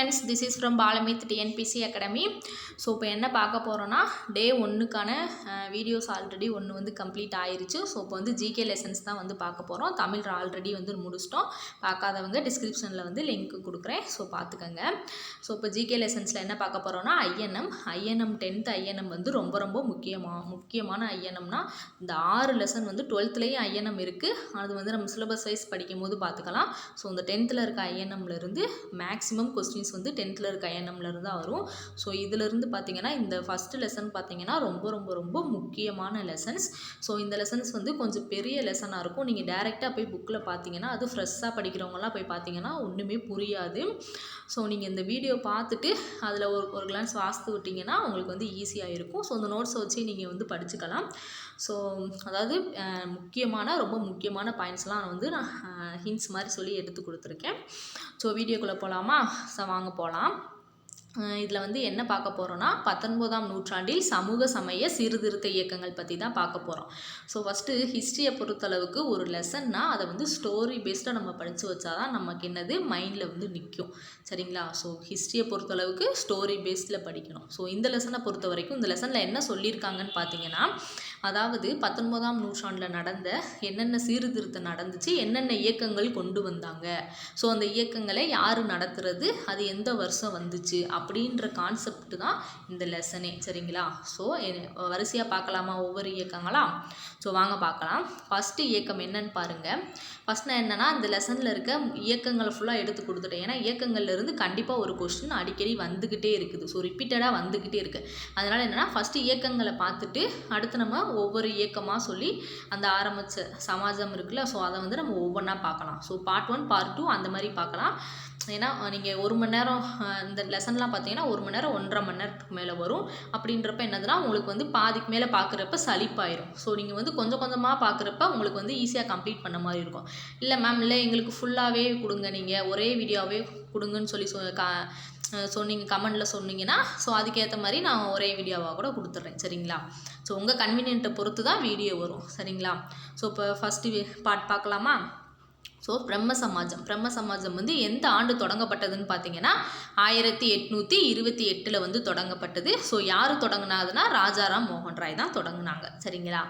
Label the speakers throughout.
Speaker 1: Friends this is from Balamith TNPSC academy so இப்போ என்ன பார்க்க போகிறோன்னா டே ஒன்றுக்கான வீடியோஸ் ஆல்ரெடி ஒன்று வந்து கம்ப்ளீட் ஆயிருச்சு. ஸோ இப்போ வந்து ஜிகே லெசன்ஸ் தான் வந்து பார்க்க போகிறோம் தமிழ் ஆல்ரெடி வந்து முடிச்சிட்டோம். பார்க்காதவங்க டிஸ்கிரிப்ஷனில் வந்து லிங்க் கொடுக்குறேன். ஸோ பார்த்துக்கோங்க. ஸோ இப்போ ஜிகே லெசன்ஸில் என்ன பார்க்க போகிறோன்னா ஐஎன்எம். ஐஎன்எம் டென்த் ஐஎன்எம் வந்து ரொம்ப ரொம்ப முக்கியமாக முக்கியமான ஐஎன்எம்னா இந்த ஆறு லெசன் வந்து டுவெல்த்துலேயும் ஐஎன்எம் இருக்குது அது வந்து நம்ம சிலபஸ் வைஸ் படிக்கும் போது பார்த்துக்கலாம். ஸோ இந்த டென்த்தில் இருக்க ஐஎன்எம்லேருந்து மேக்ஸிமம் கொஸ்டின்ஸ் வந்து டென்த்தில் இருக்க ஐஎன்எம்லேருந்து தான் வரும். ஸோ இதிலிருந்து பார்த்தீங்கன்னா இந்த ஃபஸ்ட்டு லெசன் பார்த்தீங்கன்னா ரொம்ப ரொம்ப ரொம்ப முக்கியமான லெசன்ஸ் ஸோ இந்த லெசன்ஸ் வந்து கொஞ்சம் பெரிய லெசனாக இருக்கும். நீங்கள் டேரெக்டாக போய் புக்கில் பார்த்தீங்கன்னா அது ஃப்ரெஷ்ஷாக படிக்கிறவங்கலாம் போய் பார்த்தீங்கன்னா ஒன்றுமே புரியாது. ஸோ நீங்கள் இந்த வீடியோ பார்த்துட்டு அதில் ஒரு ஒரு கிளான்ஸ் வாசித்து விட்டிங்கன்னா உங்களுக்கு வந்து ஈஸியாக இருக்கும். ஸோ அந்த நோட்ஸை வச்சு நீங்கள் வந்து படிச்சுக்கலாம். ஸோ அதாவது முக்கியமான ரொம்ப முக்கியமான பாயிண்ட்ஸ்லாம் நான் வந்து நான் ஹிண்ட்ஸ் மாதிரி சொல்லி எடுத்து கொடுத்துருக்கேன். ஸோ வீடியோக்குள்ளே போகலாமா ஸோ வாங்க போகலாம் இதில் வந்து என்ன பார்க்க போகிறோன்னா பத்தொன்பதாம் நூற்றாண்டில் சமூக சமய சீர்திருத்த இயக்கங்கள் பற்றி தான் பார்க்க போகிறோம் ஸோ ஃபஸ்ட்டு ஹிஸ்ட்ரியை பொறுத்தளவுக்கு ஒரு லெசன்னா அதை வந்து ஸ்டோரி பேஸ்டாக நம்ம படித்து வச்சா தான் நமக்கு என்னது? மைண்டில் வந்து நிற்கும் சரிங்களா? ஸோ ஹிஸ்ட்ரியை பொறுத்தளவுக்கு ஸ்டோரி பேஸ்டில் படிக்கணும். ஸோ இந்த லெசனை பொறுத்த வரைக்கும் இந்த லெசனில் என்ன சொல்லியிருக்காங்கன்னு பார்த்தீங்கன்னா அதாவது பத்தொன்பதாம் நூற்றாண்டில் நடந்த என்னென்ன சீர்திருத்தம் நடந்துச்சு என்னென்ன இயக்கங்கள் கொண்டு வந்தாங்க. ஸோ அந்த இயக்கங்களை யார் நடத்துறது அது எந்த வருஷம் வந்துச்சு அப்படின்ற கான்செப்ட் தான் இந்த லெசனே சரிங்களா? ஸோ வரிசையாக பார்க்கலாமா ஒவ்வொரு இயக்கங்களா? ஸோ வாங்க பார்க்கலாம். ஃபஸ்ட்டு இயக்கம் என்னன்னு பாருங்கள் ஃபஸ்ட் நான் என்னென்னா இந்த லெசனில் இருக்க இயக்கங்களை ஃபுல்லாக எடுத்து கொடுத்துட்டேன். ஏன்னா இயக்கங்கள்லேருந்து கண்டிப்பாக ஒரு கொஸ்டின் அடிக்கடி வந்துக்கிட்டே இருக்குது. ஸோ ரிப்பீட்டடாக வந்துக்கிட்டே இருக்குது அதனால் என்னென்னா ஃபஸ்ட்டு இயக்கங்களை பார்த்துட்டு அடுத்து நம்ம ஒவ்வொரு இயக்கமாக சொல்லி அந்த ஆரம்பித்த சமாஜம் இருக்குல்ல ஸோ அதை வந்து நம்ம ஒவ்வொன்றா பார்க்கலாம். So part one part two அந்த மாதிரி பார்க்கலாம். ஏன்னா நீங்கள் ஒரு மணி நேரம் இந்த லெசன்லாம் பார்த்தீங்கன்னா ஒரு மணி நேரம் ஒன்றரை மணி நேரத்துக்கு மேலே வரும். அப்படின்றப்ப என்னதுன்னா உங்களுக்கு வந்து பாதிக்கு மேலே பார்க்குறப்ப சலிப்பாயிரும். ஸோ நீங்கள் வந்து கொஞ்சம் கொஞ்சமாக பார்க்குறப்ப உங்களுக்கு வந்து ஈஸியாக கம்ப்ளீட் பண்ண மாதிரி இருக்கும். இல்லை மேம் இல்லை எங்களுக்கு ஃபுல்லாகவே கொடுங்க நீங்கள் ஒரே வீடியோவே கொடுங்கன்னு சொல்லி சொ கா சொன்னீங்க கமெண்டில் சொன்னீங்கன்னா ஸோ அதுக்கேற்ற மாதிரி நான் ஒரே வீடியோவாக கூட கொடுத்துட்றேன் சரிங்களா? ஸோ உங்கள் கன்வீனியன்ட்டை பொறுத்து தான் வீடியோ வரும் சரிங்களா? ஸோ இப்போ ஃபஸ்ட்டு பார்ட் பார்க்கலாமா? ஸோ பிரம்ம சமாஜம் பிரம்ம சமாஜம் வந்து எந்த ஆண்டு தொடங்கப்பட்டதுன்னு பார்த்தீங்கன்னா ஆயிரத்தி எட்நூற்றி இருபத்தி எட்டில் வந்து தொடங்கப்பட்டது. ஸோ யார் தொடங்கினாதுன்னா ராஜாராம் மோகன் ராய் தான் தொடங்கினாங்க. சரிங்களா?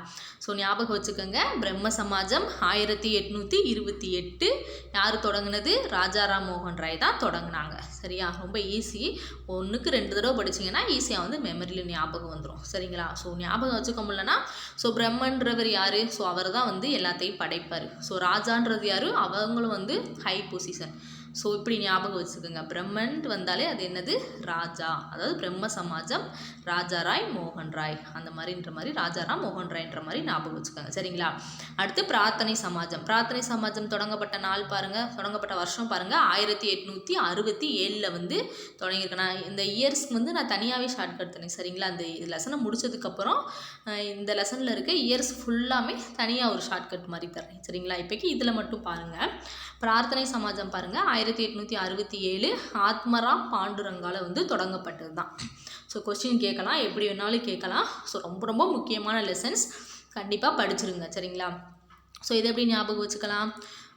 Speaker 1: ஸோ ஞாபகம் வச்சுக்கோங்க. பிரம்ம சமாஜம் ஆயிரத்தி எட்நூற்றி இருபத்தி எட்டு யார் தொடங்கினது? ராஜாராம் மோகன் ராய் தான் தொடங்கினாங்க. சரியா? ரொம்ப ஈஸி ஒன்றுக்கு ரெண்டு தடவை படிச்சிங்கன்னா ஈஸியாக வந்து மெமரியில் ஞாபகம் வந்துடும் சரிங்களா? ஸோ ஞாபகம் வச்சுக்க முடியலன்னா ஸோ பிரம்மன்றவர் யார்? ஸோ அவர் தான் வந்து எல்லாத்தையும் படைப்பார். ஸோ ராஜான்றது யார்? அவங்களும் வந்து ஹை பொசிஷன் ஸோ இப்படி ஞாபகம் வச்சுக்கோங்க. பிரம்மன்ட்டு வந்தாலே அது என்னது? ராஜா. அதாவது பிரம்ம சமாஜம் ராஜா ராய் மோகன் ராய். அந்த மாதிரின்ற மாதிரி ராஜாராம் மோகன் ராய்ன்ற மாதிரி ஞாபகம் வச்சுக்கோங்க. சரிங்களா? அடுத்து பிரார்த்தனை சமாஜம். பிரார்த்தனை சமாஜம் தொடங்கப்பட்ட நாள் பாருங்கள் தொடங்கப்பட்ட வருஷம் பாருங்கள் ஆயிரத்தி எட்நூற்றி அறுபத்தி ஏழில் வந்து தொடங்கியிருக்கேன் நான் இந்த இயர்ஸ்க்கு வந்து நான் தனியாகவே ஷார்ட் கட் தரேன். சரிங்களா? இந்த லெசனை முடிச்சதுக்கப்புறம் இந்த லெசனில் இருக்க இயர்ஸ் ஃபுல்லாமே தனியாக ஒரு ஷார்ட் கட் மாதிரி தரேன். சரிங்களா? இப்போக்கி இதில் மட்டும் பாருங்கள் பிரார்த்தனை சமாஜம் பாருங்கள் ஆயிரத்தி எட்நூற்றி அறுபத்தி ஏழு ஆத்மரா பாண்டுரங்கால வந்து தொடங்கப்பட்டது தான் ஸோ கொஸ்டின் கேட்கலாம். எப்படி வேணாலும் கேட்கலாம். ஸோ ரொம்ப ரொம்ப முக்கியமான லெசன்ஸ் கண்டிப்பாக படிச்சிருங்க. சரிங்களா? ஸோ இதை எப்படி ஞாபகம் வச்சுக்கலாம்?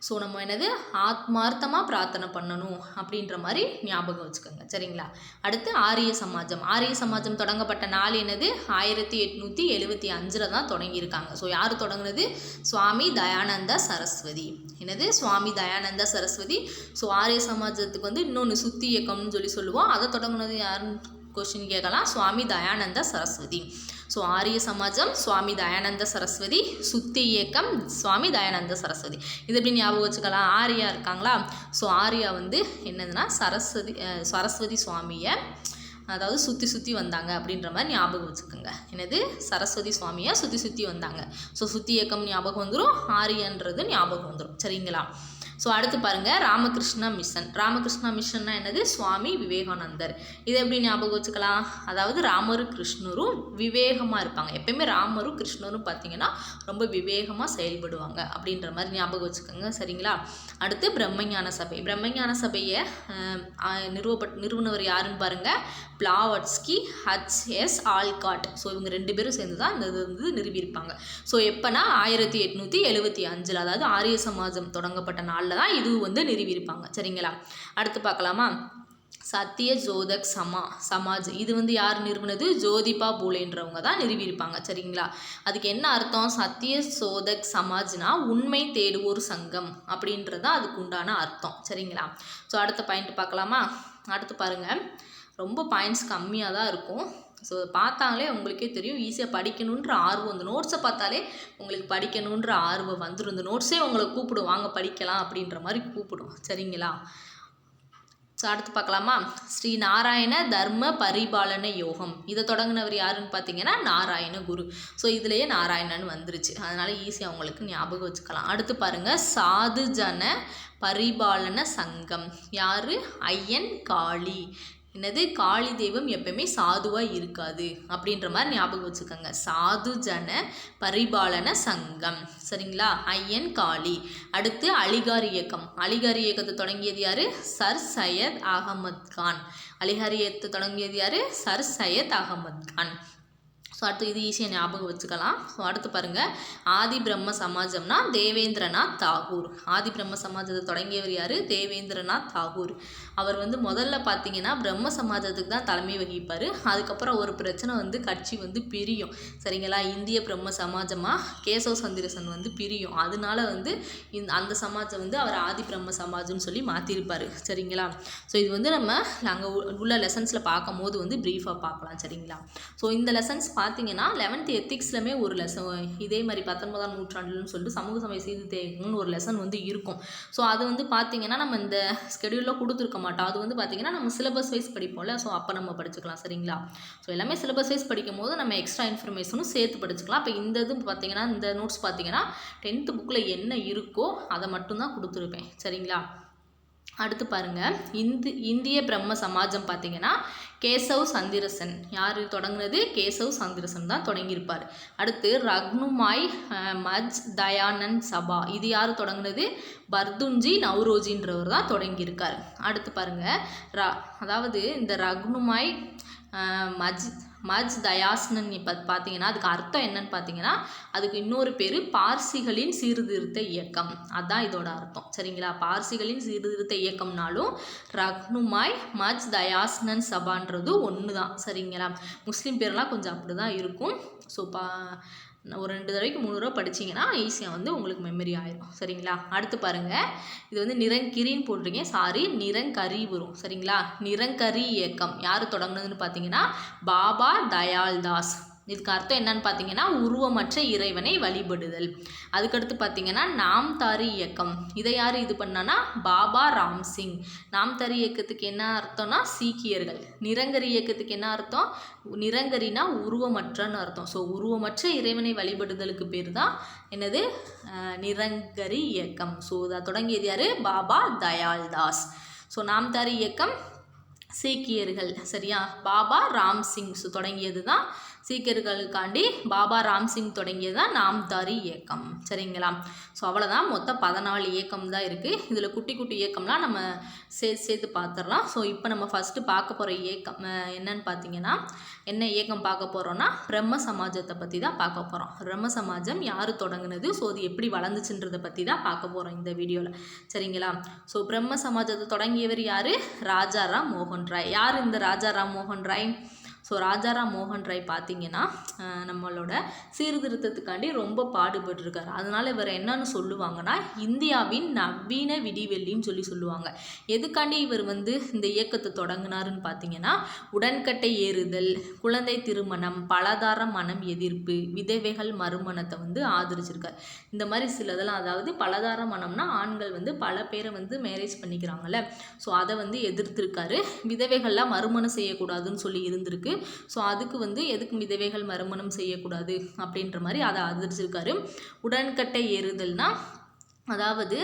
Speaker 1: ஸோ நம்ம என்னது? ஆத்மார்த்தமாக பிரார்த்தனை பண்ணணும் அப்படின்ற மாதிரி ஞாபகம் வச்சுக்கோங்க. சரிங்களா? அடுத்து ஆரிய சமாஜம். ஆரிய சமாஜம் தொடங்கப்பட்ட நாள் என்னது? ஆயிரத்தி எட்நூற்றி எழுபத்தி அஞ்சில் தான் தொடங்கியிருக்காங்க. ஸோ யார் தொடங்குனது? சுவாமி தயானந்தா சரஸ்வதி. என்னது? சுவாமி தயானந்தா சரஸ்வதி. ஸோ ஆரிய சமாஜத்துக்கு வந்து இன்னொன்று சுத்தி இயக்கம்னு சொல்லி சொல்லுவோம். அதை தொடங்கினது யாருன்னு கொஸ்டின் கேட்கலாம். சுவாமி தயானந்த சரஸ்வதி. ஸோ ஆரிய சமாஜம் சுவாமி தயானந்த சரஸ்வதி சுத்தி இயக்கம் சுவாமி தயானந்த சரஸ்வதி. இது எப்படி ஞாபகம் வச்சுக்கலாம்? ஆரியா இருக்காங்களா? ஸோ ஆரியா வந்து என்னதுன்னா சரஸ்வதி சரஸ்வதி சுவாமியை அதாவது சுற்றி சுற்றி வந்தாங்க அப்படின்ற மாதிரி ஞாபகம் வச்சுக்கோங்க. என்னது? சரஸ்வதி சுவாமியை சுற்றி சுற்றி வந்தாங்க. ஸோ சுற்றி இயக்கம் ஞாபகம் வந்துடும் ஆரியன்றது ஞாபகம் வந்துடும் சரிங்களா? ஸோ அடுத்து பாருங்கள் ராமகிருஷ்ணா மிஷன். ராமகிருஷ்ணா மிஷன்னா என்னது? சுவாமி விவேகானந்தர். இதை எப்படி ஞாபகம் வச்சுக்கலாம்? அதாவது ராமரும் கிருஷ்ணரும் விவேகமாக இருப்பாங்க. எப்பயுமே ராமரும் கிருஷ்ணரும் பார்த்தீங்கன்னா ரொம்ப விவேகமாக செயல்படுவாங்க அப்படின்ற மாதிரி ஞாபகம் வச்சுக்கோங்க. சரிங்களா? அடுத்து பிரம்மஞான சபை. பிரம்மஞான சபையை நிறுவப்பட் நிறுவனவர் யாருன்னு பாருங்கள் பிளாவட்ஸ்கி ஹச்எஸ் ஆல்காட். ஸோ இவங்க ரெண்டு பேரும் சேர்ந்து தான் இந்த இது வந்து நிறுவியிருப்பாங்க. ஸோ எப்போனா ஆயிரத்தி எட்நூற்றி எழுபத்தி அஞ்சில் அதாவது ஆரிய சமாஜம் தொடங்கப்பட்ட நாளில் தான் இது வந்து நிறுவியிருப்பாங்க சரிங்களா? அடுத்து பார்க்கலாமா? சத்திய ஜோதக் சமா சமாஜ். இது வந்து யார் நிறுவனது ஜோதிபா பூலேன்றவங்க தான் நிறுவியிருப்பாங்க சரிங்களா? அதுக்கு என்ன அர்த்தம்? சத்திய சோதக் சமாஜ்னா உண்மை தேடுவோர் சங்கம் அப்படின்றது தான் அதுக்கு உண்டான அர்த்தம். சரிங்களா? ஸோ அடுத்த பாயிண்ட் பார்க்கலாமா? அடுத்து பாருங்கள் ரொம்ப பாயிண்ட்ஸ் கம்மியாக தான் இருக்கும். ஸோ பார்த்தாங்களே உங்களுக்கே தெரியும். ஈஸியாக படிக்கணுன்ற ஆர்வம். இந்த நோட்ஸை பார்த்தாலே உங்களுக்கு படிக்கணுன்ற ஆர்வம் வந்துடும் இந்த நோட்ஸே உங்களை கூப்பிடும். வாங்க படிக்கலாம் அப்படின்ற மாதிரி கூப்பிடும். சரிங்களா? ஸோ அடுத்து பார்க்கலாமா? ஸ்ரீ நாராயண தர்ம பரிபாலன யோகம். இதை தொடங்கினவர் யாருன்னு பார்த்தீங்கன்னா நாராயண குரு. ஸோ இதுலேயே நாராயணன் வந்துருச்சு. அதனால் ஈஸியாக அவங்களுக்கு ஞாபகம் வச்சுக்கலாம். அடுத்து பாருங்கள் சாது ஜன பரிபாலன சங்கம். யார்? ஐயன் காளி. என்னது? காளி தெய்வம் எப்பயுமே சாதுவாக இருக்காது அப்படின்ற மாதிரி ஞாபகம் வச்சுக்கோங்க. சாது ஜன பரிபாலன சங்கம். சரிங்களா? ஐயன் காளி. அடுத்து அலிகார் இயக்கம். அலிகார் இயக்கத்தை தொடங்கியது யார்? சர் சையத் அகமத் கான். அலிகார் இயக்கத்தை தொடங்கியது யார்? சர் சையத் அகமத் கான். ஸோ அடுத்து இது ஈஸியாக ஞாபகம் வச்சுக்கலாம். ஸோ அடுத்து பாருங்கள் ஆதி பிரம்ம சமாஜம்னா தேவேந்திரநாத் தாகூர். ஆதி பிரம்ம சமாஜத்தை தொடங்கியவர் யார்? தேவேந்திரநாத் தாகூர். அவர் வந்து முதல்ல பார்த்தீங்கன்னா பிரம்ம சமாஜத்துக்கு தான் தலைமை வகிப்பார். அதுக்கப்புறம் ஒரு பிரச்சனை வந்து கட்சி வந்து பிரியும். சரிங்களா? இந்திய பிரம்ம சமாஜமாக கேசவ சந்திரசன் வந்து பிரியும். அதனால வந்து இந்த அந்த சமாஜம் வந்து அவர் ஆதி பிரம்ம சமாஜம்னு சொல்லி மாற்றிருப்பார் சரிங்களா? ஸோ இது வந்து நம்ம நாங்கள் உள்ள லெசன்ஸில் பார்க்கும் போது வந்து ப்ரீஃபாக பார்க்கலாம். சரிங்களா? ஸோ இந்த லெசன்ஸ் பார்த்தீங்கன்னா லெவன்த் எத்திக்ஸ்லுமே ஒரு லெசன் இதே மாதிரி பத்தொன்பதாம் நூற்றாண்டுன்னு சொல்லிட்டு சமூக சமய சீர்திருத்தம்னு ஒரு லெசன் வந்து இருக்கும். ஸோ அது வந்து பார்த்தீங்கன்னா நம்ம இந்த ஸ்கெடியூலில் கொடுத்துருக்கோம் மாட்டோம். அது வந்து பார்த்தீங்கன்னா நம்ம சிலபஸ் வைஸ் படிப்போம்ல. ஸோ அப்போ நம்ம படிச்சுக்கலாம். சரிங்களா? ஸோ எல்லாமே சிலபஸ் வைஸ் படிக்கும் போது நம்ம எக்ஸ்ட்ரா இன்ஃபர்மேஷனும் சேர்த்து படிச்சுக்கலாம். இப்போ இந்த இது பார்த்தீங்கன்னா இந்த நோட்ஸ் பார்த்தீங்கன்னா டென்த்து புக்கில் என்ன இருக்கோ அதை மட்டும்தான் கொடுத்துருப்பேன். சரிங்களா? அடுத்து பாருங்க. இந்து இந்திய பிரம்ம சமாஜம் பார்த்தீங்கன்னா கேசவ் சந்திரசன். யார் தொடங்கினது? கேசவ் சந்திரசன் தான் தொடங்கியிருப்பார். அடுத்து ரக்னுமாய் மஜ் தயானந்த் சபா. இது யார் தொடங்கினது? பர்துன்ஜி நவ்ரோஜின்றவர் தான் தொடங்கியிருக்கார். அடுத்து பாருங்கள் ர அதாவது இந்த ரக்னுமாய் மஜ் மஜ் தயாஸ்னன் இப்போ பார்த்தீங்கன்னா அதுக்கு அர்த்தம் என்னன்னு பார்த்தீங்கன்னா அதுக்கு இன்னொரு பேர் பார்சிகளின் சீர்திருத்த இயக்கம். அதுதான் இதோட அர்த்தம். சரிங்களா? பார்சிகளின் சீர்திருத்த இயக்கம்னாலும் ரக்னுமாய் மஜ் தயாஸ்னன் சபான்றது ஒன்று தான் சரிங்களா? முஸ்லீம் பேர்லாம் கொஞ்சம் அப்படி தான் இருக்கும். ஸோ பா ஒரு ரெண்டு தடவைக்கு மூணு தடவை படிச்சீங்கன்னா ஈஸியாக வந்து உங்களுக்கு மெமரி ஆயிரும். சரிங்களா? அடுத்து பாருங்கள் இது வந்து நிறங்கிரின்னு போட்டிருக்கீங்க. சாரி நிறங்கரி வரும் சரிங்களா? நிறங்கரி இயக்கம். யார் தொடங்குனதுன்னு பார்த்தீங்கன்னா பாபா தயாள்தாஸ் இதுக்கு அர்த்தம் என்னன்னு பார்த்தீங்கன்னா உருவமற்ற இறைவனை வழிபடுதல். அதுக்கடுத்து பார்த்தீங்கன்னா நாம் தாரி இயக்கம். இதை யார் இது பண்ணானா பாபா ராம் சிங் நாம் தாரி இயக்கத்துக்கு என்ன அர்த்தம்னா சீக்கியர்கள். நிரங்கரி இயக்கத்துக்கு என்ன அர்த்தம்? நிரங்கரினா உருவமற்றன்னு அர்த்தம். ஸோ உருவமற்ற இறைவனை வழிபடுதலுக்கு பேர் தான் என்னது? நிரங்கரி இயக்கம். ஸோ அதை தொடங்கியது யார்? பாபா தயாள்தாஸ். ஸோ நாம் தாரி இயக்கம் சீக்கியர்கள். சரியா? பாபா ராம் சிங் ஸோ தொடங்கியது தான் சீக்கியர்களுக்காண்டி பாபா ராம்சிங் தொடங்கியது தான் நாம்தாரி இயக்கம். சரிங்களா? ஸோ அவ்வளோதான் மொத்தம் பதினாலு இயக்கம் தான் இருக்குது இதில் குட்டி குட்டி இயக்கம்லாம் நம்ம சேர்த்து சேர்த்து பார்த்துடலாம் ஸோ இப்போ நம்ம ஃபஸ்ட்டு பார்க்க போகிற இயக்கம் என்னன்னு பார்த்தீங்கன்னா என்ன இயக்கம் பார்க்க போகிறோன்னா பிரம்ம சமாஜத்தை பற்றி தான் பார்க்க போகிறோம் பிரம்ம சமாஜம் யார் தொடங்கினது? ஸோ அது எப்படி வளர்ந்துச்சுன்றதை பற்றி தான் பார்க்க போகிறோம் இந்த வீடியோவில் சரிங்களா? ஸோ பிரம்ம சமாஜத்தை தொடங்கியவர் யார்? ராஜாராம் மோகன் ராய். யார் இந்த ராஜாராம் மோகன் ராய்? ஸோ ராஜாராம் மோகன் ராய் பார்த்தீங்கன்னா நம்மளோட சீர்திருத்தத்துக்காண்டி ரொம்ப பாடுபட்டிருக்காரு. அதனால் இவர் என்னன்னு சொல்லுவாங்கன்னா இந்தியாவின் நவீன விடிவெள்ளின்னு சொல்லி சொல்லுவாங்க. எதுக்காண்டி இவர் வந்து இந்த இயக்கத்தை தொடங்கினாருன்னு பார்த்தீங்கன்னா உடன்கட்டை ஏறுதல் குழந்தை திருமணம் பலதார மனம் எதிர்ப்பு விதவைகள் மறுமணத்தை வந்து ஆதரிச்சிருக்கார். இந்த மாதிரி சிலதெல்லாம் அதாவது பலதார மனம்னா ஆண்கள் வந்து பல பேரை வந்து மேரேஜ் பண்ணிக்கிறாங்கல்ல. ஸோ அதை வந்து எதிர்த்திருக்காரு. விதவைகள்லாம் மறுமணம் செய்யக்கூடாதுன்னு சொல்லி இருந்திருக்கு. ஸோ அதுக்கு வந்து எதுக்கு விதவைகள் மறுமணம் செய்யக்கூடாது? அப்படின்ற மாதிரி அதை ஆதரிச்சிருக்காரு. உடன்கட்டை ஏறுதல்னா அதாவது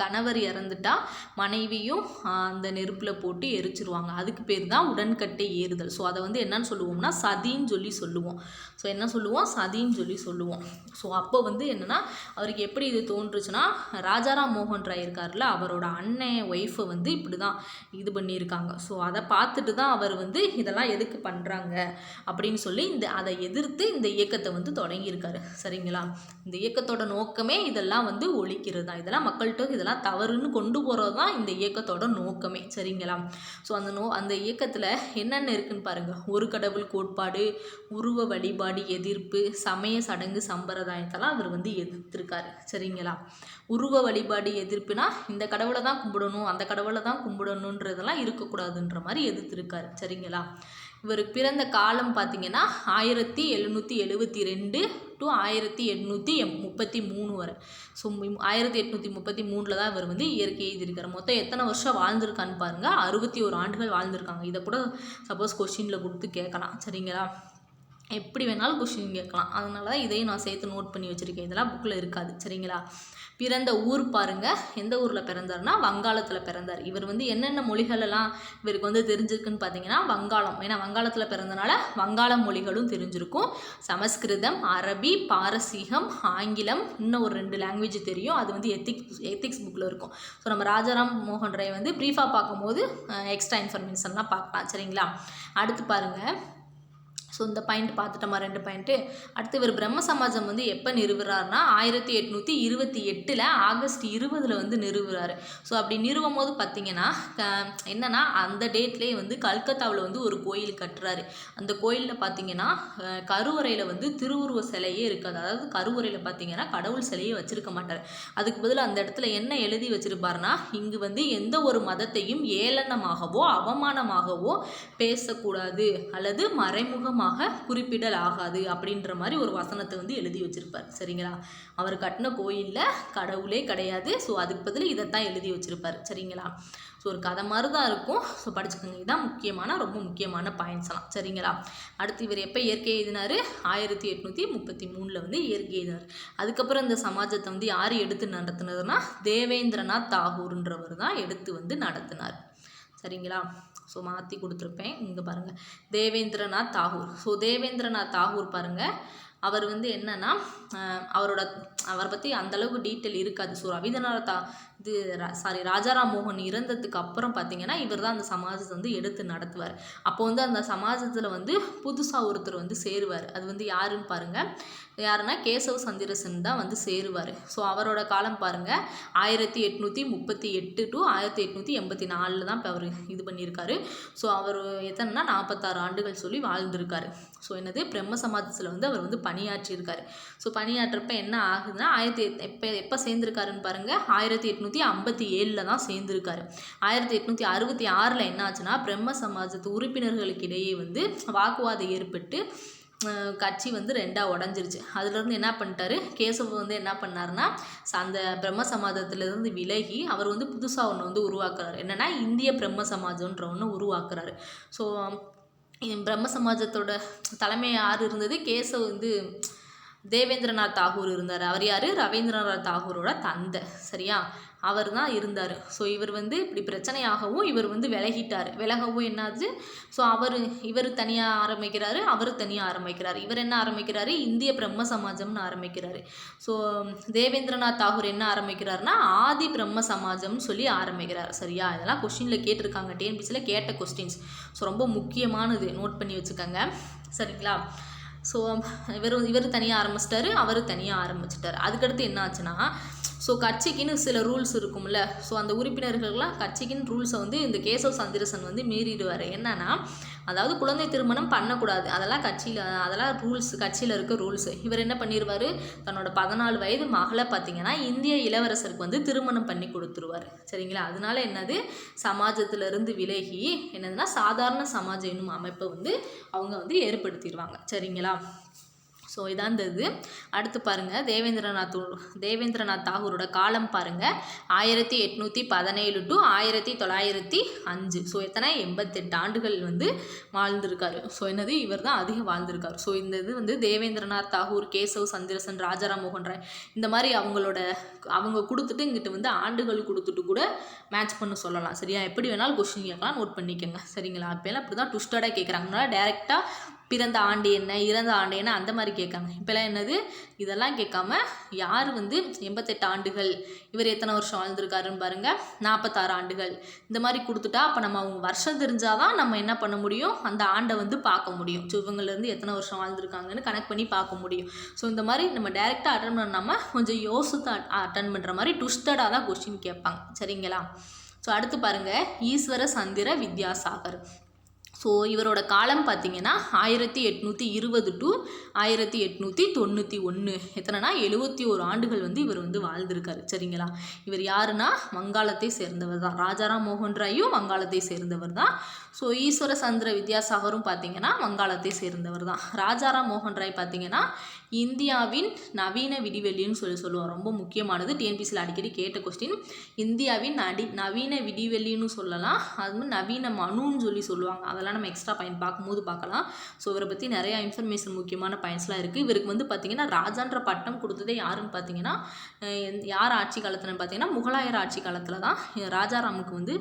Speaker 1: கணவர் இறந்துட்டா மனைவியும் அந்த நெருப்பில் போட்டு எரிச்சிருவாங்க. அதுக்கு பேர் தான் உடன்கட்டை ஏறுதல். ஸோ அதை வந்து என்னன்னு சொல்லுவோம்னா சதின்னு சொல்லி சொல்லுவோம். ஸோ என்ன சொல்லுவோம்? சதின்னு சொல்லி சொல்லுவோம். ஸோ அப்போ வந்து என்னென்னா அவருக்கு எப்படி இது தோன்றுச்சுன்னா ராஜாராம் மோகன் ராய் இருக்கார்ல அவரோட அண்ணன் ஒய்ஃபை வந்து இப்படி தான் இது பண்ணியிருக்காங்க. ஸோ அதை பார்த்துட்டு தான் அவர் வந்து இதெல்லாம் எதுக்கு பண்ணுறாங்க அப்படின்னு சொல்லி இந்த அதை எதிர்த்து இந்த இயக்கத்தை வந்து தொடங்கியிருக்காரு. சரிங்களா? இந்த இயக்கத்தோட நோக்கமே இதெல்லாம் வந்து ஒழிக்கிறது. வைக்கிறது தான் இதெல்லாம் மக்கள்கிட்ட இதெல்லாம் தவறுன்னு கொண்டு போகிறது தான் இந்த இயக்கத்தோட நோக்கமே. சரிங்களா? ஸோ அந்த நோ அந்த இயக்கத்தில் என்னென்ன இருக்குன்னு பாருங்கள் ஒரு கடவுள் கோட்பாடு உருவ வழிபாடு எதிர்ப்பு சமய சடங்கு சம்பிரதாயத்தெல்லாம் அவர் வந்து எதிர்த்திருக்காரு. சரிங்களா? உருவ வழிபாடு எதிர்ப்புனா இந்த கடவுளை தான் கும்பிடணும் அந்த கடவுளை தான் கும்பிடணுன்றதெல்லாம் இருக்கக்கூடாதுன்ற மாதிரி எதிர்த்திருக்காரு. சரிங்களா? இவர் பிறந்த காலம் பார்த்தீங்கன்னா ஆயிரத்தி எழுநூற்றி எழுபத்தி ரெண்டு டு ஆயிரத்தி எட்நூற்றி எம் முப்பத்தி மூணு வரை. ஸோ ஆயிரத்தி எட்நூற்றி முப்பத்தி மூணில் தான் இவர் வந்து இயற்கை எழுதியிருக்கார் மொத்தம் எத்தனை வருஷம் வாழ்ந்திருக்கான்னு பாருங்கள் அறுபத்தி ஒரு ஆண்டுகள் வாழ்ந்திருக்காங்க. இதை கூட சப்போஸ் கொஷினில் கொடுத்து கேட்கலாம். சரிங்களா? எப்படி வேணாலும் கொஷின் கேட்கலாம். அதனால தான் இதையும் நான் சேர்த்து நோட் பண்ணி வச்சுருக்கேன். இதெல்லாம் புக்கில் இருக்காது. சரிங்களா? பிறந்த ஊர் பாருங்கள் எந்த ஊரில் பிறந்தாருன்னா வங்காளத்தில் பிறந்தார். இவர் வந்து என்னென்ன மொழிகளெல்லாம் இவருக்கு வந்து தெரிஞ்சிருக்குன்னு பார்த்தீங்கன்னா வங்காளம். ஏன்னா வங்காளத்தில் பிறந்தனால வங்காள மொழிகளும் தெரிஞ்சிருக்கும். சமஸ்கிருதம் அரபி பாரசீகம் ஆங்கிலம் இன்னும் ஒரு ரெண்டு லாங்குவேஜ் தெரியும். அது வந்து எத்திக்ஸ் எத்திக்ஸ் புக்கில் இருக்கும். ஸோ நம்ம ராஜாராம் மோகன் ராய் வந்து ப்ரீஃபாக பார்க்கும்போது எக்ஸ்ட்ரா இன்ஃபர்மேஷன்லாம் பார்க்கலாம். சரிங்களா? அடுத்து பாருங்கள் ஸோ இந்த பாயிண்ட் பார்த்துட்டோமா? ரெண்டு பாயிண்ட்டு அடுத்து இவர் பிரம்ம சமாஜம் வந்து எப்போ நிறுவுறாருனா ஆயிரத்தி எட்நூற்றி இருபத்தி எட்டில் ஆகஸ்ட் இருபதில் வந்து நிறுவுறாரு. ஸோ அப்படி நிறுவும் போது பார்த்தீங்கன்னா என்னென்னா அந்த டேட்லேயே வந்து கல்கத்தாவில் வந்து ஒரு கோயில் கட்டுறாரு. அந்த கோயிலில் பார்த்தீங்கன்னா கருவறையில் வந்து திருவுருவ சிலையே இருக்காது. அதாவது கருவறையில் பார்த்தீங்கன்னா கடவுள் சிலையே வச்சிருக்க மாட்டார். அதுக்கு பதில் அந்த இடத்துல என்ன எழுதி வச்சிருப்பாருன்னா இங்கு வந்து எந்த ஒரு மதத்தையும் ஏளனமாகவோ அவமானமாகவோ பேசக்கூடாது அல்லது மறைமுகமாக குறிப்பிடல் ஆகாது அப்படின்ற மாதிரி ஒரு வசனத்தை வந்து எழுதி வச்சிருப்பார் சரிங்களா? அவர் கட்டின கோயிலில் கடவுளே கிடையாது ஸோ அதுக்கு பதில் இதைத்தான் எழுதி வச்சிருப்பார் சரிங்களா? ஸோ ஒரு கதை மாதிரி தான் இருக்கும். ஸோ படிச்சுக்கோங்க இதுதான் முக்கியமான ரொம்ப முக்கியமான பாயிண்ட்ஸ் எல்லாம் சரிங்களா? அடுத்து இவர் எப்போ இயற்கை எழுதினார்? ஆயிரத்தி எட்நூற்றி முப்பத்தி மூணில் வந்து இயற்கை எழுதினார். அதுக்கப்புறம் இந்த சமாஜத்தை வந்து யார் எடுத்து நடத்துனதுன்னா தேவேந்திரநாத் தாகூர்ன்றவர் தான் எடுத்து வந்து நடத்தினார். சரிங்களா? ஸோ மாற்றி கொடுத்துருப்பேன். இங்கே பாருங்கள் தேவேந்திரநாத் தாகூர். ஸோ தேவேந்திரநாத் தாகூர் பாருங்கள் அவர் வந்து என்னன்னா அவரோட அவரை பற்றி அந்தளவுக்கு டீட்டெயில் இருக்காது. ஸோ ரவீந்திரநாத் தா இது சாரி ராஜாராம் மோகன் இறந்ததுக்கு அப்புறம் பார்த்தீங்கன்னா இவர் தான் அந்த சமாஜத்தை வந்து எடுத்து நடத்துவார். அப்போ வந்து அந்த சமாஜத்தில் வந்து புதுசாக ஒருத்தர் வந்து சேருவார். அது வந்து யாருன்னு பாருங்கள் யாருன்னா கேசவ சந்திரசன் தான் வந்து சேருவார். ஸோ அவரோட காலம் பாருங்கள் ஆயிரத்தி எட்நூற்றி முப்பத்தி எட்டு டு ஆயிரத்தி எட்நூற்றி எண்பத்தி நாலில் தான் இப்போ அவர் இது பண்ணியிருக்காரு ஸோ அவர் எத்தனைனா நாற்பத்தாறு ஆண்டுகள் சொல்லி வாழ்ந்திருக்காரு. ஸோ என்னது? பிரம்ம சமாஜத்தில் வந்து அவர் வந்து பணியாற்றியிருக்காரு. ஸோ பணியாற்றப்ப என்ன ஆகுதுன்னா ஆயிரத்தி எட் எப்போ எப்போ சேர்ந்திருக்காருன்னு பாருங்கள் ஆயிரத்தி எட்நூற்றி ஐம்பத்தி ஏழில் தான் சேர்ந்துருக்காரு. ஆயிரத்தி எட்நூற்றி அறுபத்தி ஆறில் என்ன ஆச்சுன்னா பிரம்ம சமாஜத்து உறுப்பினர்களுக்கு இடையே வந்து வாக்குவாதம் ஏற்பட்டு கட்சி வந்து ரெண்டாக உடஞ்சிருச்சு. அதுலேருந்து என்ன பண்ணிட்டாரு? கேசவ வந்து என்ன பண்ணாருன்னா அந்த பிரம்ம சமாஜத்துலேருந்து விலகி அவர் வந்து புதுசாக ஒன்று வந்து உருவாக்குறாரு. என்னென்னா இந்திய பிரம்ம சமாஜம்ன்ற ஒன்று உருவாக்குறாரு. ஸோ பிரம்ம சமாஜத்தோட தலைமை யார் இருந்தது? கேசவ் வந்து தேவேந்திரநாத் தாகூர் இருந்தார். அவர் யார்? ரவீந்திரநாத் தாகூரோட தந்தை. சரியா? அவர் தான் இருந்தார். ஸோ இவர் வந்து இப்படி பிரச்சனையாகவும் இவர் வந்து விலகிட்டார். விலகவும் என்னாச்சு? ஸோ அவர் இவர் தனியாக ஆரம்பிக்கிறாரு அவர் தனியாக ஆரம்பிக்கிறார். இவர் என்ன ஆரம்பிக்கிறாரு? இந்திய பிரம்ம சமாஜம்னு ஆரம்பிக்கிறாரு. ஸோ தேவேந்திரநாத் தாகூர் என்ன ஆரம்பிக்கிறாருன்னா ஆதி பிரம்ம சமாஜம்னு சொல்லி ஆரம்பிக்கிறார். சரியா? இதெல்லாம் கொஸ்டினில் கேட்டிருக்காங்க. டிஎன்பிசியில் கேட்ட கொஸ்டின்ஸ் ஸோ ரொம்ப முக்கியமானது. நோட் பண்ணி வச்சுக்கோங்க. சரிங்களா? ஸோ இவர் இவர் தனியாக ஆரம்பிச்சிட்டாரு அவர் தனியாக ஆரம்பிச்சிட்டாரு. அதுக்கடுத்து என்ன ஆச்சுன்னா ஸோ கட்சிக்குன்னு சில ரூல்ஸ் இருக்கும்ல. ஸோ அந்த உறுப்பினர்கள்லாம் கட்சிக்குன்னு ரூல்ஸை வந்து இந்த கேசவ சந்திரசன் வந்து மீறிடுவார். என்னன்னா அதாவது குழந்தை திருமணம் பண்ணக்கூடாது. அதெல்லாம் கட்சியில் அதெல்லாம் ரூல்ஸ் கட்சியில் இருக்க ரூல்ஸ் இவர் என்ன பண்ணிடுவார் தன்னோட பதினாலு வயது மகளை பார்த்தீங்கன்னா இந்திய இளவரசருக்கு வந்து திருமணம் பண்ணி கொடுத்துருவார். சரிங்களா? அதனால என்னது? சமாஜத்திலிருந்து விலகி என்னதுன்னா சாதாரண சமாஜ என்னும் அமைப்பை வந்து அவங்க வந்து ஏற்படுத்திடுவாங்க. சரிங்களா? ஸோ இதான் இந்த இது. அடுத்து பாருங்கள் தேவேந்திரநாத் தேவேந்திரநாத் தாகூரோட காலம் பாருங்கள் ஆயிரத்தி எட்நூற்றி பதினேழு டு ஆயிரத்தி தொள்ளாயிரத்தி அஞ்சு. ஸோ எத்தனை? எண்பத்தெட்டு ஆண்டுகள் வந்து வாழ்ந்திருக்காரு. ஸோ என்னது? இவர் தான் அதிகம் வாழ்ந்திருக்காரு. ஸோ இந்த இது வந்து தேவேந்திரநாத் தாகூர் கேசவ் சந்திரசன் ராஜாராம் மோகன் ராய். இந்த மாதிரி அவங்களோட அவங்க கொடுத்துட்டு இங்கிட்ட வந்து ஆண்டுகள் கொடுத்துட்டு கூட மேட்ச் பண்ண சொல்லலாம். சரியா? எப்படி வேணாலும் கொஸ்டின் கேட்கலாம் நோட் பண்ணிக்கோங்க. சரிங்களா? அப்போலாம் அப்படி தான் ட்விஸ்டடாக கேட்குறாங்க டேரெக்டாக பிறந்த ஆண்டு என்ன இறந்த ஆண்டு என்ன அந்த மாதிரி கேட்காங்க. இப்போலாம் என்னது? இதெல்லாம் கேட்காம யார் வந்து எண்பத்தெட்டு ஆண்டுகள் இவர் எத்தனை வருஷம் வாழ்ந்திருக்காருன்னு பாருங்கள் நாற்பத்தாறு ஆண்டுகள். இந்த மாதிரி கொடுத்துட்டா அப்போ நம்ம அவங்க வருஷம் தெரிஞ்சாதான் நம்ம என்ன பண்ண முடியும்? அந்த ஆண்டை வந்து பார்க்க முடியும். ஸோ இவங்கலேருந்து எத்தனை வருஷம் வாழ்ந்திருக்காங்கன்னு கனெக்ட் பண்ணி பார்க்க முடியும். ஸோ இந்த மாதிரி நம்ம டைரெக்டாக அட்டன் பண்ணாமல் கொஞ்சம் யோசித்து அட்டன் பண்ணுற மாதிரி ட்விஸ்டடாக தான் கொஸ்டின் கேட்பாங்க. சரிங்களா? ஸோ அடுத்து பாருங்கள் ஈஸ்வர சந்திர வித்யாசாகர். ஸோ இவரோட காலம் பார்த்தீங்கன்னா ஆயிரத்தி எட்நூற்றி இருபது டு ஆயிரத்தி எட்நூற்றி தொண்ணூற்றி ஒன்று எத்தனைனா எழுபத்தி ஒரு ஆண்டுகள் வந்து இவர் வந்து வாழ்ந்திருக்காரு. சரிங்களா? இவர் யாருன்னா? வங்காளத்தை சேர்ந்தவர் தான். ராஜாராம் மோகன் ராயும் வங்காளத்தை சேர்ந்தவர் தான். ஸோ ஈஸ்வர சந்திர வித்யாசாகரும் பார்த்தீங்கன்னா வங்காளத்தை சேர்ந்தவர் தான். ராஜாராம் மோகன் ராய் பார்த்தீங்கன்னா இந்தியாவின் நவீன விடிவெளின்னு சொல்லி சொல்லுவார். ரொம்ப முக்கியமானது. டிஎன்பிசியில் அடிக்கடி கேட்ட கொஸ்டின் இந்தியாவின் அடி நவீன விடிவெளின்னு சொல்லலாம். அது நவீன மனுன்னு சொல்லி சொல்லுவாங்க. அதெல்லாம் நம்ம எக்ஸ்ட்ரா பாயிண்ட் பார்க்கும்போது பார்க்கலாம். ஸோ இவரை பற்றி நிறையா இன்ஃபர்மேஷன் முக்கியமான பாயிண்ட்ஸ்லாம் இருக்குது இவருக்கு வந்து பார்த்தீங்கன்னா ராஜான்ற பட்டம் கொடுத்ததே யாருன்னு பார்த்தீங்கன்னா யார் ஆட்சி காலத்துலன்னு பார்த்தீங்கன்னா முகலாயர் ஆட்சி காலத்தில் தான் ராஜாராமுக்கு வந்து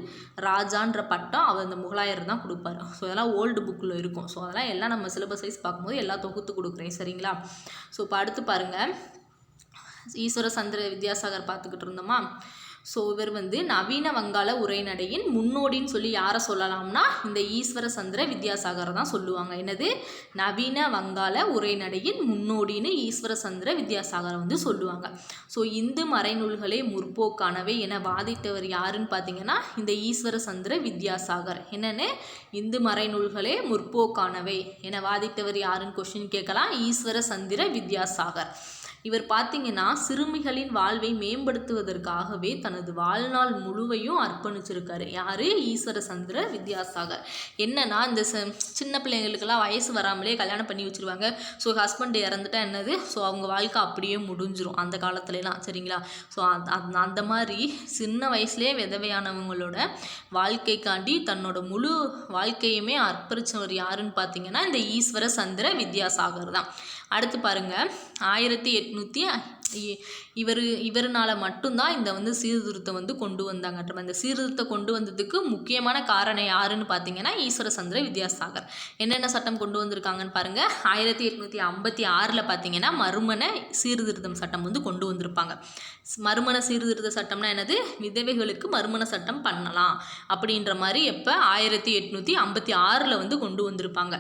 Speaker 1: ராஜான்ற பட்டம் அவர் அந்த முகலாயர் தான் கொடுப்பாரு. ஸோ அதெல்லாம் ஓல்டு புக்கில் இருக்கும். ஸோ அதெல்லாம் எல்லாம் நம்ம சிலபஸ் வைஸ் பார்க்கும்போது எல்லாம் தொகுத்து கொடுக்குறேன். சரிங்களா? ஸோ இப்போ அடுத்து பாருங்கள் ஈஸ்வர சந்திர வித்யாசாகர் பார்த்துக்கிட்டு இருந்தோமா? ஸோ இவர் வந்து நவீன வங்காள உரைநடையின் முன்னோடின்னு சொல்லி யாரை சொல்லலாம்னா இந்த ஈஸ்வர சந்திர வித்யாசாகரை தான் சொல்லுவாங்க. என்னது? நவீன வங்காள உரைநடையின் முன்னோடின்னு ஈஸ்வர சந்திர வித்யாசாகரை வந்து சொல்லுவாங்க. ஸோ இந்து மறைநூல்களே முற்போக்கானவை என வாதிட்டவர் யாருன்னு பார்த்தீங்கன்னா இந்த ஈஸ்வர சந்திர வித்யாசாகர். என்னென்னு? இந்து மறைநூல்களே முற்போக்கானவை என வாதிட்டவர் யாருன்னு கொஸ்டின் கேட்கலாம். ஈஸ்வர சந்திர வித்யாசாகர். இவர் பார்த்தீங்கன்னா சிறுமிகளின் வாழ்வை மேம்படுத்துவதற்காகவே தனது வாழ்நாள் முழுவையும் அர்ப்பணிச்சிருக்காரு. யாரு? ஈஸ்வர சந்திர வித்யாசாகர். என்னன்னா இந்த சின்ன பிள்ளைங்களுக்கெல்லாம் வயசு வராமலே கல்யாணம் பண்ணி வச்சிருவாங்க. ஸோ ஹஸ்பண்ட் இறந்துட்டா என்னது? ஸோ அவங்க வாழ்க்கை அப்படியே முடிஞ்சிரும் அந்த காலத்துலலாம் சரிங்களா? ஸோ அந்த அந்த மாதிரி சின்ன வயசுலேயே விதவையானவங்களோட வாழ்க்கைக்காண்டி தன்னோட முழு வாழ்க்கையுமே அர்ப்பணிச்சவர் யாருன்னு பார்த்தீங்கன்னா இந்த ஈஸ்வர சந்திர வித்யாசாகர் தான். அடுத்து பாருங்க. ஆயிரத்தி எட்நூற்றி இவர் இவருனால மட்டும்தான் இந்த வந்து சீர்திருத்தம் வந்து கொண்டு வந்தாங்க இந்த சீர்திருத்தம் கொண்டு வந்ததுக்கு முக்கியமான காரணம் யாருன்னு பார்த்தீங்கன்னா ஈஸ்வர சந்திர வித்யாசாகர். என்னென்ன சட்டம் கொண்டு வந்திருக்காங்கன்னு பாருங்க. ஆயிரத்தி எட்நூற்றி ஐம்பத்தி ஆறில் பார்த்தீங்கன்னா மறுமண சீர்திருத்தம் சட்டம் வந்து கொண்டு வந்திருப்பாங்க. மறுமண சீர்திருத்த சட்டம்னா என்னது? விதவைகளுக்கு மறுமண சட்டம் பண்ணலாம் அப்படின்ற மாதிரி எப்போ? ஆயிரத்தி எட்நூற்றி ஐம்பத்தி ஆறில் வந்து கொண்டு வந்திருப்பாங்க.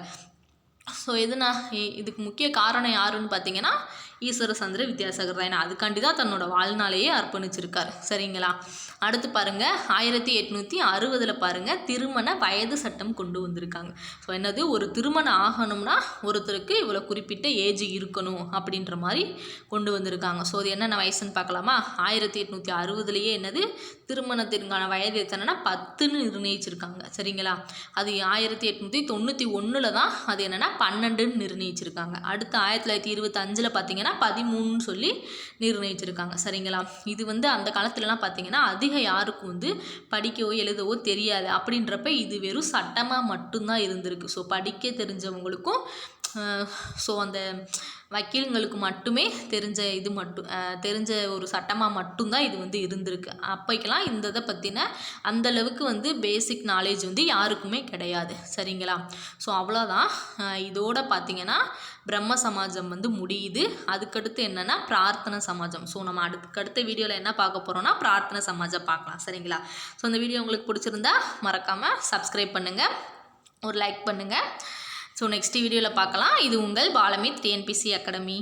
Speaker 1: ஸோ எதுனா இ- இதுக்கு முக்கிய காரணம் யாருன்னு பார்த்தீங்கன்னா ஈஸ்வர சந்திர வித்யாசாகர் தான் ஏன்னா அதுக்காண்டி தான் தன்னோட வாழ்நாளையே அர்ப்பணிச்சிருக்கார். சரிங்களா? அடுத்து பாருங்க. ஆயிரத்தி எட்நூற்றி அறுபதில் பாருங்க. திருமண வயது சட்டம் கொண்டு வந்திருக்காங்க. ஸோ என்னது? ஒரு திருமணம் ஆகணும்னா ஒருத்தருக்கு இவ்வளோ குறிப்பிட்ட ஏஜ் இருக்கணும் அப்படின்ற மாதிரி கொண்டு வந்திருக்காங்க. ஸோ அது என்னென்ன வயசுன்னு பார்க்கலாமா? ஆயிரத்தி எட்நூற்றி அறுபதுலேயே என்னது? திருமணத்திற்கான வயது எத்தனைனா பத்துன்னு நிர்ணயிச்சிருக்காங்க. சரிங்களா? அது ஆயிரத்தி எட்நூற்றி தொண்ணூற்றி ஒன்றில் தான் அது என்னென்னா பன்னெண்டுன்னு நிர்ணயிச்சிருக்காங்க. அடுத்து ஆயிரத்தி தொள்ளாயிரத்தி இருபத்தஞ்சில் பார்த்தீங்கன்னா பதிமூணுன்னு சொல்லி நிர்ணயிச்சிருக்காங்க. சரிங்களா? இது வந்து அந்த காலத்துலலாம் பார்த்தீங்கன்னா அதிக யாருக்கும் வந்து படிக்கவோ எழுதவோ தெரியாது. அப்படின்றப்ப இது வெறும் சட்டமாக மட்டும்தான் இருந்திருக்கு. ஸோ படிக்க தெரிஞ்சவங்களுக்கும் ஸோ அந்த வக்கீலுங்களுக்கு மட்டுமே தெரிஞ்ச இது மட்டும் தெரிஞ்ச ஒரு சட்டமாக மட்டும்தான் இது வந்து இருந்திருக்கு. அப்போக்கெல்லாம் இந்த இதை பற்றின அந்தளவுக்கு வந்து பேசிக் நாலேஜ் வந்து யாருக்குமே கிடையாது. சரிங்களா? ஸோ அவ்வளோதான் இதோட பார்த்தீங்கன்னா பிரம்ம சமாஜம் வந்து முடியுது. அதுக்கடுத்து என்னென்னா பிரார்த்தனை சமாஜம். ஸோ நம்ம அடுத்து அடுத்த வீடியோவில் என்ன பார்க்க போகிறோம்னா பிரார்த்தனை சமாஜம் பார்க்கலாம். சரிங்களா? ஸோ இந்த வீடியோ உங்களுக்கு பிடிச்சிருந்தா மறக்காமல் சப்ஸ்கிரைப் பண்ணுங்கள் ஒரு லைக் பண்ணுங்கள் ஸோ நெக்ஸ்ட் வீடியோவில் பார்க்கலாம். இது உங்கள் பாலமித் டிஎன்பிசி அகாடமி